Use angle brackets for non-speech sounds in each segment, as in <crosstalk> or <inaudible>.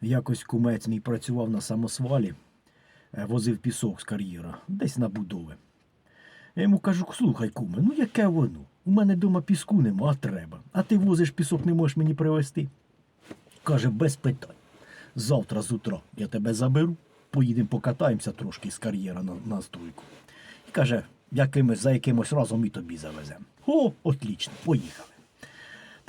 Якось кумець мій працював на самосвалі, е, возив пісок з кар'єра, десь на будови. Я йому кажу, слухай, куме, ну яке воно? У мене вдома піску нема, а треба. А ти возиш пісок, не можеш мені привезти. Каже, без питань. Завтра з утра я тебе заберу, поїдемо покатаємося трошки з кар'єра на, на стройку. І каже, якимось, за якимось разом і тобі завеземо. О, отлично, поїхали.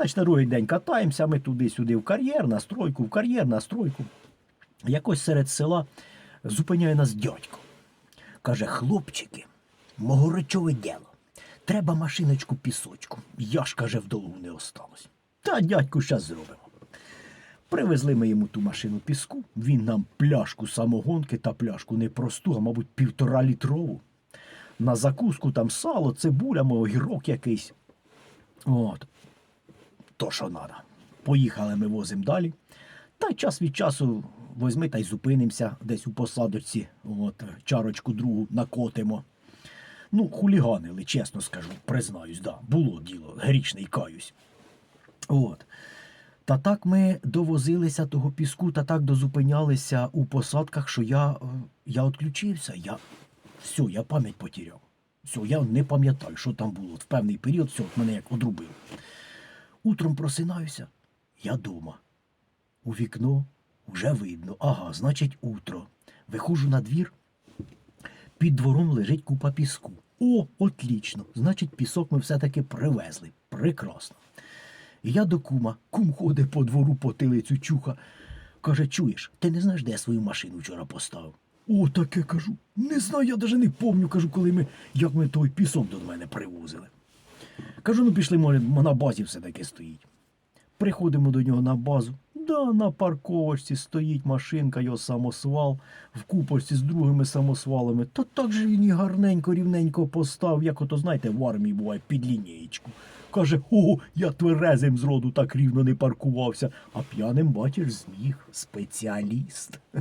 Ж на другий день катаємося, ми туди-сюди в кар'єр, на стройку, в кар'єр, на стройку. Якось серед села зупиняє нас дядько. Каже, хлопчики, мого речове діло. Треба машиночку пісочку. Я ж, каже, в долгу не осталось. Та дядьку щас зробимо. Привезли ми йому ту машину піску, він нам пляшку самогонки та пляшку не просту, а мабуть, півтора літрову. На закуску там сало, цибуля, мов, огірок якийсь. От. То, що треба. Поїхали ми возимо далі. Та час від часу возьми та й зупинимося десь у посадочці, от, чарочку другу накотимо. Ну, хуліганили, чесно скажу, признаюсь, да, було діло, грішний каюсь. От. Та так ми довозилися того піску, та так дозупинялися у посадках, що я, е, я відключився. Я, все, я пам'ять потеряв. Все, я не пам'ятаю, що там було. В певний період все, мене як одрубило. Утром просинаюся, я дома. У вікно вже видно. Ага, значить, утро. Виходжу на двір, під двором лежить купа піску. О, отлічно! Значить, пісок ми все-таки привезли. Прекрасно. Я до кума. Кум ходить по двору по тилицю чуха. Каже, чуєш, ти не знаєш, де я свою машину вчора поставив? О, таке кажу. Не знаю, я навіть не помню, кажу, коли ми, як ми той пісок до мене привозили. Кажу, ну пішли, може, на базі все-таки стоїть. Приходимо до нього на базу. Да, на парковочці стоїть машинка, його самосвал, в купочці з другими самосвалами. Та так же він і гарненько, рівненько постав, як ото, знаєте, в армії буває під лінієчку. Каже, о, я тверезим зроду так рівно не паркувався, а п'яним бачиш зміг, спеціаліст. <laughs>